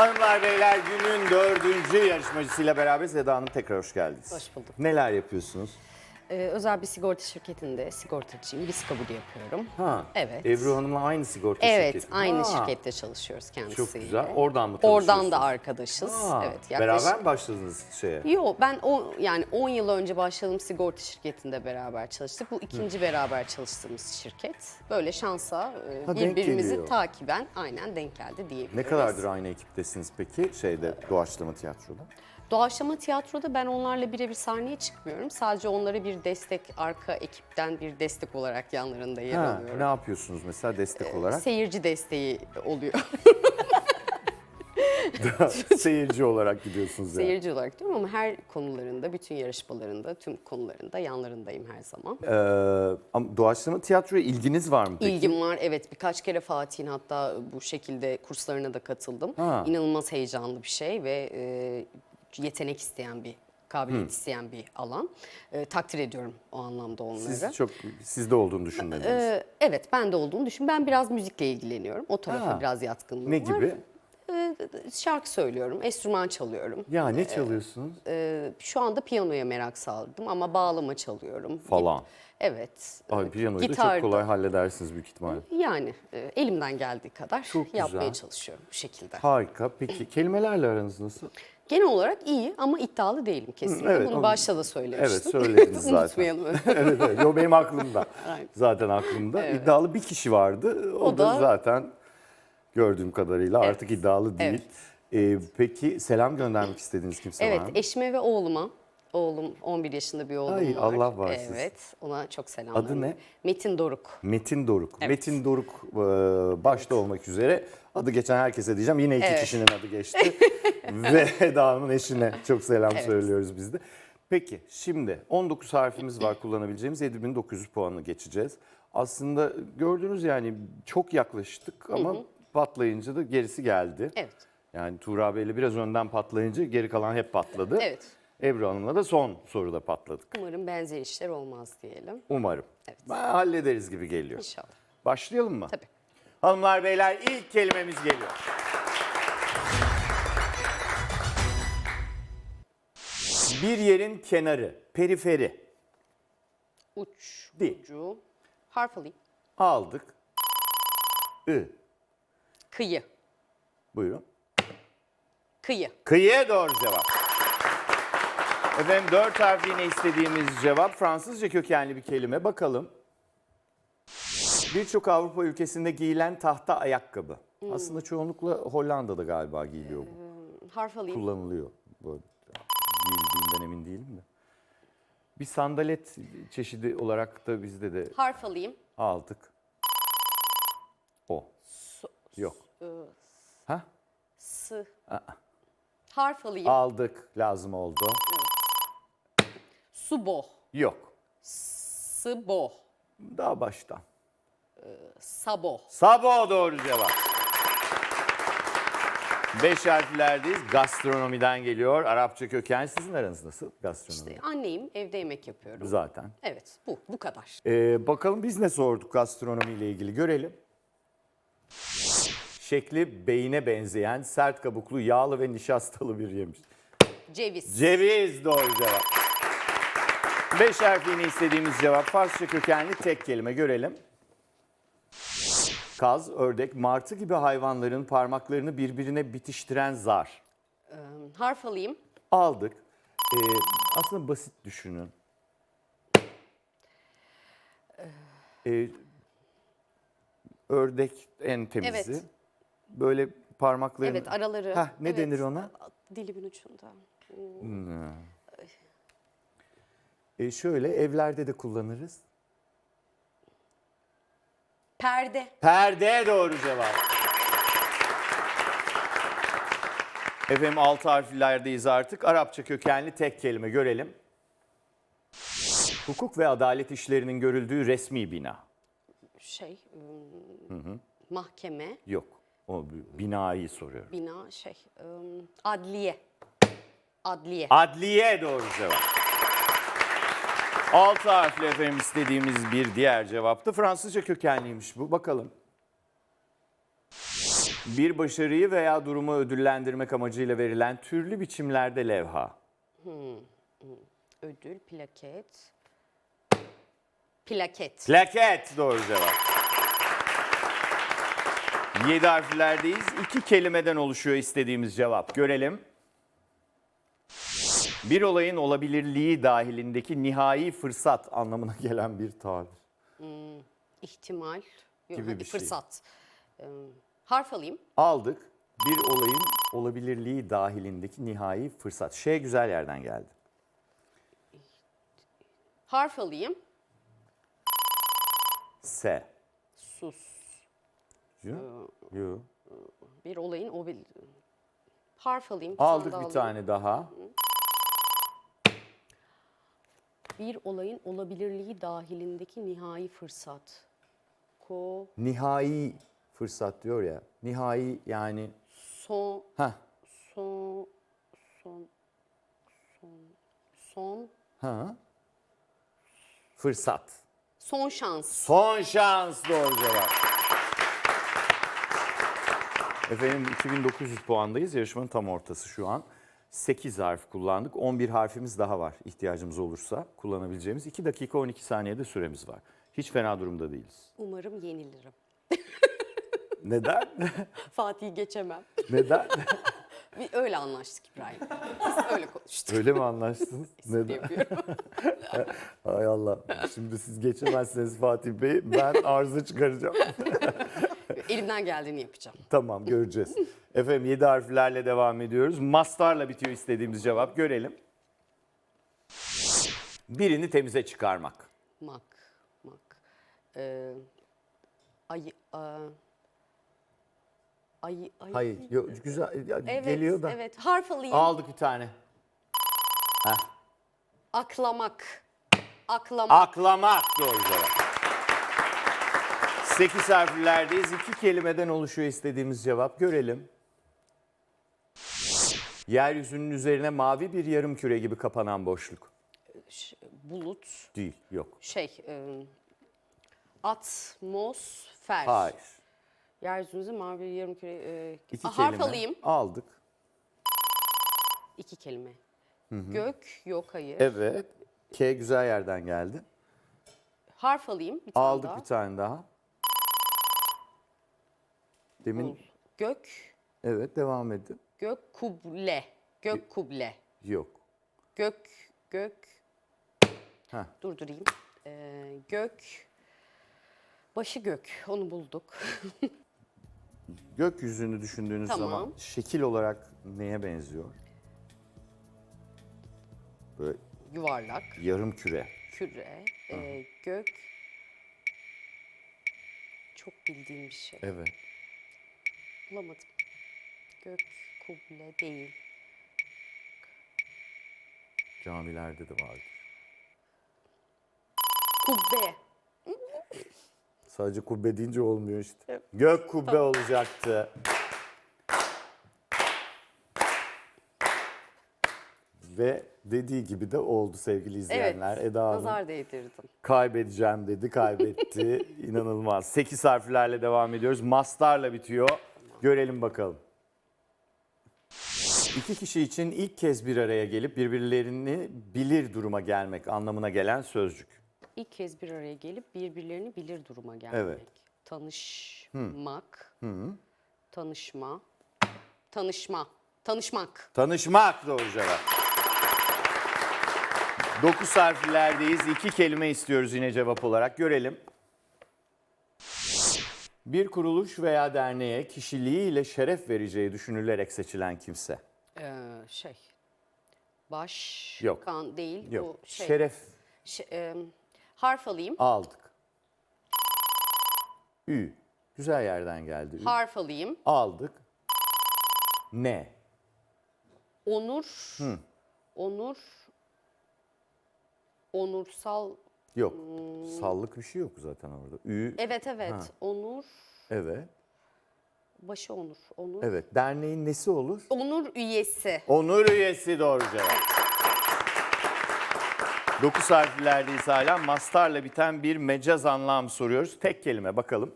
Hanımlar beyler günün dördüncü yarışmacısıyla beraber Seda Hanım tekrar hoş geldiniz. Hoş bulduk. Neler yapıyorsunuz? Ee, özel bir sigorta şirketinde sigortacıyım. Risk kabulü yapıyorum. Ha, Evet. Ebru Hanım'la aynı sigorta Evet, şirketi. aynı Ha, şirkette çalışıyoruz kendisiyle. Çok güzel. Oradan mı? Oradan da arkadaşız. Ha, evet, Beraber mi başladınız şeye? Yo, ben o yani 10 yıl önce başladığım sigorta şirketinde beraber çalıştık. Bu ikinci beraber çalıştığımız şirket. Böyle şansa e, Ha, denk birbirimizi geliyor. takiben aynen denk geldi diyebiliriz. Ne kadardır aynı ekiptesiniz peki şeyde doğaçlama tiyatroda? Doğaçlama tiyatroda ben onlarla birebir sahneye çıkmıyorum. Sadece onlara bir destek, arka ekipten bir destek olarak yanlarında yer Ha, alıyorum. ne yapıyorsunuz mesela destek olarak? Seyirci desteği oluyor. Seyirci olarak gidiyorsunuz yani. Seyirci olarak diyorum ama her konularında, bütün yarışmalarında, tüm konularında yanlarındayım her zaman. Ee, ama doğaçlama tiyatroya ilginiz var mı peki? İlgim var evet birkaç kere Fatih'in hatta bu şekilde kurslarına da katıldım. Ha. İnanılmaz heyecanlı bir şey ve e, yetenek isteyen bir, kabiliyet isteyen bir alan. E, takdir ediyorum o anlamda onları. Siz çok sizde olduğunu düşünmediniz. E, evet ben de olduğunu düşün. Ben biraz müzikle ilgileniyorum. O tarafa Ha. biraz yatkınlığım ne var. gibi? E, şarkı söylüyorum, enstrüman çalıyorum. Ya ne çalıyorsunuz? E, şu anda piyanoya merak saldım ama bağlama çalıyorum. Falan. Evet. Ay piyanoyu da gitar çok kolay halledersiniz büyük ihtimalle. Yani e, elimden geldiği kadar Çok yapmaya güzel. çalışıyorum bu şekilde. Harika. Peki kelimelerle aranız nasıl? Genel olarak iyi ama iddialı değilim kesinlikle. evet, Bunu onu- başta da söylemiştim. Evet, söylediniz zaten. Unutmayalım. evet evet. Yo benim aklımda. Aynen. Zaten aklımda. İddialı bir kişi vardı. O, O da, da- zaten gördüğüm kadarıyla Evet. artık iddialı değil. Ee, peki selam göndermek istediğiniz kimse evet, var mı? eşime ve oğluma. Oğlum 11 yaşında bir oğlum Ay, var. Allah bağışlasın. Evet, ona çok selamlar. Adı ne? Metin Doruk. Metin Doruk. Metin Doruk e, başta olmak üzere adı geçen herkese diyeceğim. Yine iki Evet. kişinin adı geçti. Ve Eda Hanım'ın eşine çok selam Evet. söylüyoruz biz de. Peki şimdi 19 harfimiz var kullanabileceğimiz 7900 puanı geçeceğiz. Aslında gördüğünüz yani çok yaklaştık ama patlayınca da gerisi geldi. Evet. Yani Tuğra Bey'le biraz önden patlayınca geri kalan hep patladı. Evet. Ebru Hanım'la da son soruda patladık. Umarım benzer işler olmaz diyelim. Umarım. Evet. Ha, Hallederiz gibi geliyor. İnşallah. Başlayalım mı? Tabii. Hanımlar beyler ilk kelimemiz geliyor. Bir yerin kenarı, periferi. Uç, Değil. ucu. Harf alayım. Aldık. I. Kıyı. Buyurun. Kıyı. Kıyıya doğru cevap. Efendim dört harfli yine istediğimiz cevap Fransızca kökenli bir kelime. Bakalım. Birçok Avrupa ülkesinde giyilen tahta ayakkabı. Aslında çoğunlukla Hollanda'da galiba giyiliyor bu. Harf alayım. kullanılıyor. Bu giyildiğinden emin değilim de. Bir sandalet çeşidi olarak da bizde de Harf alayım. aldık. O. Yok. Ha? S. Harf alayım. Aldık. Lazım oldu. Subo. Yok. Sıbo. Daha baştan. Sabo. Sabo doğru cevap. Beş harflerdeyiz. Gastronomiden geliyor. Arapça köken. Sizin aranız nasıl? Gastronomi. Anneyim, evde yemek yapıyorum. Zaten. Evet, bu, bu kadar. Ee, bakalım biz ne sorduk gastronomiyle ilgili görelim. Şekli beyine benzeyen sert kabuklu yağlı ve nişastalı bir yemiş. Ceviz. Ceviz doğru cevap. Beş harfliğini istediğimiz cevap Farsça kökenli tek kelime görelim. Kaz, ördek, martı gibi hayvanların parmaklarını birbirine bitiştiren zar. Harf alayım. Aldık. Ee, aslında basit düşünün. Ee, ördek en temizi. Evet. Böyle parmaklarını... Evet, araları. Hah, ne Evet. denir ona? Dilimin ucunda. Ee, şöyle evlerde de kullanırız. Perde. Perde doğru cevap. Efendim altı harflerdeyiz artık. Arapça kökenli tek kelime görelim. Hukuk ve adalet işlerinin görüldüğü resmi bina. Şey, ım, mahkeme, Yok. O binayı soruyorum. bina, şey, ım, adliye. Adliye. Adliye doğru cevap. Altı harfli efendim istediğimiz bir diğer cevaptı. Fransızca kökenliymiş bu. Bakalım. Bir başarıyı veya durumu ödüllendirmek amacıyla verilen türlü biçimlerde levha. Ödül, plaket. Plaket. Plaket doğru cevap. Yedi harflerdeyiz. İki kelimeden oluşuyor istediğimiz cevap. Görelim. Bir olayın olabilirliği dahilindeki nihai fırsat anlamına gelen bir tabir. İhtimal. Yok, Gibi hadi bir şey. fırsat. Ee, harf alayım. Aldık. Bir olayın olabilirliği dahilindeki nihai fırsat. Şey güzel yerden geldi. Harf alayım. S. Sus. Yo. Yo. Bir olayın o bir... Harf alayım. Aldık bir alayım. tane daha. Bir olayın olabilirliği dahilindeki nihai fırsat. Ko, Nihai fırsat diyor ya. Nihai yani son, ha son, son, son, son, ha fırsat. son şans. Son şans doğru cevap. Efendim 2900 puandayız. Yarışmanın tam ortası şu an. 8 harf kullandık. 11 harfimiz daha var ihtiyacımız olursa kullanabileceğimiz. 2 dakika 12 saniyede süremiz var. Hiç fena durumda değiliz. Umarım yenilirim. Neden? Fatih'i geçemem. Neden? Bir öyle anlaştık İbrahim. Biz öyle konuştuk. Öyle mi anlaştınız? Neden? Hay Allah. Şimdi siz geçemezseniz Fatih Bey ben arıza çıkaracağım. Elimden geldiğini yapacağım. Tamam göreceğiz. Efendim 7 harflerle devam ediyoruz. Mastarla bitiyor istediğimiz cevap. Görelim. Birini temize çıkarmak. Mak, mak. Ee, ay, a, ay, ay. Hayır yo, güzel ya, Evet, geliyor da. evet. Harf alayım. Aldık bir tane. Heh. Aklamak. Aklamak. Aklamak doğru cevap. 8 harflerdeyiz. İki kelimeden oluşuyor istediğimiz cevap. Görelim. Yeryüzünün üzerine mavi bir yarım küre gibi kapanan boşluk. Ş- bulut. Değil, yok. Şey, e, atmosfer. Hayır. Yeryüzünüzün mavi yarım küre. E, İki a, harf kelime. alayım. Aldık. İki kelime. Gök, yok hayır. Evet. K güzel yerden geldi. Harf alayım bir tane Aldık daha. bir tane daha. Demin Gök, evet devam edin. gök kuble. Gök kuble. Yok. Gök, gök. Heh. Durdurayım. Ee, gök. Başı gök. Onu bulduk. Gökyüzünü düşündüğünüz Tamam. zaman şekil olarak neye benziyor? Böyle Yuvarlak. yarım küre. Küre. e, gök. Çok bildiğim bir şey. Evet. Bulamadım. Gök kuble değil. Camilerde de vardır. Kubbe. Sadece kubbe deyince olmuyor işte. Gök kubbe olacaktı. Ve dediği gibi de oldu sevgili Evet. izleyenler. Eda Hanım Nazar değdirdim. kaybedeceğim dedi, kaybetti. İnanılmaz. 8 harflerle devam ediyoruz. Mastarla bitiyor. Görelim bakalım. İki kişi için ilk kez bir araya gelip birbirlerini bilir duruma gelmek anlamına gelen sözcük. İlk kez bir araya gelip birbirlerini bilir duruma gelmek. Evet. Tanışmak. Tanışma. Tanışma. Tanışmak. Tanışmak doğru cevap. 9 harflerdeyiz. İki kelime istiyoruz yine cevap olarak. Görelim. Bir kuruluş veya derneğe kişiliğiyle şeref vereceği düşünülerek seçilen kimse. Ee, şey. Baş. Yok. Kan değil. Yok. Bu şey. Şeref Ş- e, harf alayım. aldık. Ü. Güzel yerden geldi. Ü. Harf alayım. Aldık. Ne? Onur. Onur. Onursal. Yok. Sallık bir şey yok zaten orada. Ü. Evet evet. Onur. Evet. Başı onur. Onur. Evet. Derneğin nesi olur? Onur üyesi. Onur üyesi doğru cevap. 9 harflerdeyiz hala. Mastarla biten bir mecaz anlam soruyoruz. Tek kelime bakalım.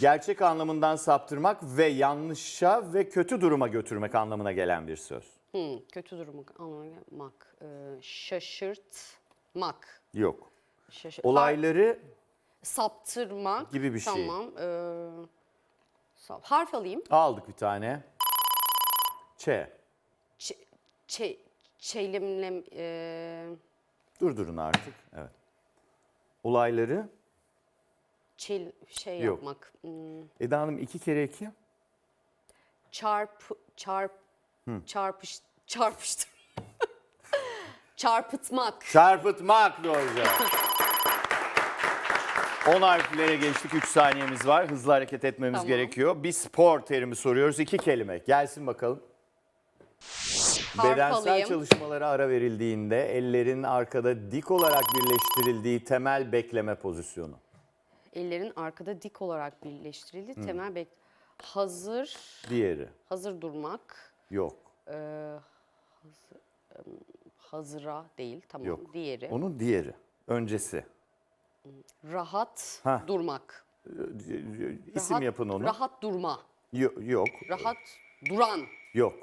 Gerçek anlamından saptırmak ve yanlışa ve kötü duruma götürmek anlamına gelen bir söz. Hmm, kötü durumu anlamak. Ee, şaşırtmak. Yok. Şaşır- Olayları Saptırmak. Gibi bir şey. Tamam. ee, sap- harf alayım. aldık bir tane. Ç. Ç, çe, çeylimlem, ee, Durdurun artık. Evet. Olayları çel, şey Yok. yapmak. Hmm, Eda Hanım iki kere iki. çarp, çarp, çarpış, çarpıştır. Çarpıtmak. Çarpıtmak doğru cevap. 10 harflere geçtik. 3 saniyemiz var. Hızlı hareket etmemiz Tamam. gerekiyor. Bir spor terimi soruyoruz. İki kelime. Gelsin bakalım. Harf Bedensel alayım. çalışmalara ara verildiğinde ellerin arkada dik olarak birleştirildiği temel bekleme pozisyonu. Ellerin arkada dik olarak birleştirildi. Temel bek hazır Diğeri. hazır durmak. Yok. Hazıra değil tamam. Yok. Diğeri. Onun diğeri. Öncesi. Rahat Hah. durmak. İsim Rahat- yapın onu. Rahat durma. Yo- yok. Rahat duran. Yok.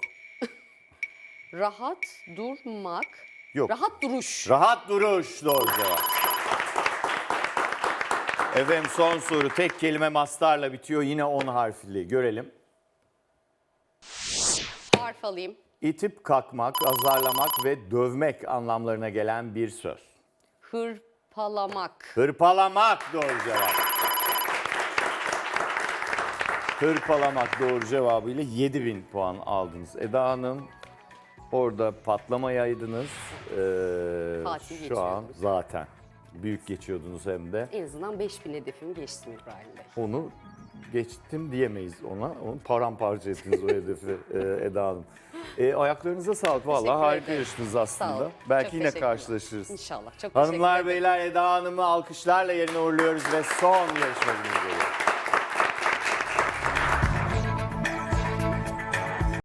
Rahat durmak. Yok. Rahat duruş. Rahat duruş doğru cevap. Efendim son soru tek kelime mastarla bitiyor. Yine 10 harfli. Görelim. Harf alayım. İtip kalkmak, azarlamak ve dövmek anlamlarına gelen bir söz. Hırpalamak. Hırpalamak doğru cevap. Hırpalamak doğru cevabıyla 7000 puan aldınız. Eda Hanım orada patlamayaydınız. Ee, Fatih şu geçiyorduk. an zaten büyük geçiyordunuz hem de. En azından 5000 hedefimi geçtim İbrahim Bey. Onu geçtim diyemeyiz ona. Onu paramparça ettiniz o hedefi e, Eda Hanım. E, ayaklarınıza sağlık. Vallahi harika yarıştınız Sağ aslında. olun. Belki Çok yine teşekkürler. karşılaşırız. İnşallah. Çok Hanımlar ederim. beyler Eda Hanım'ı alkışlarla yerine uğurluyoruz ve son yarışmacımız geliyor.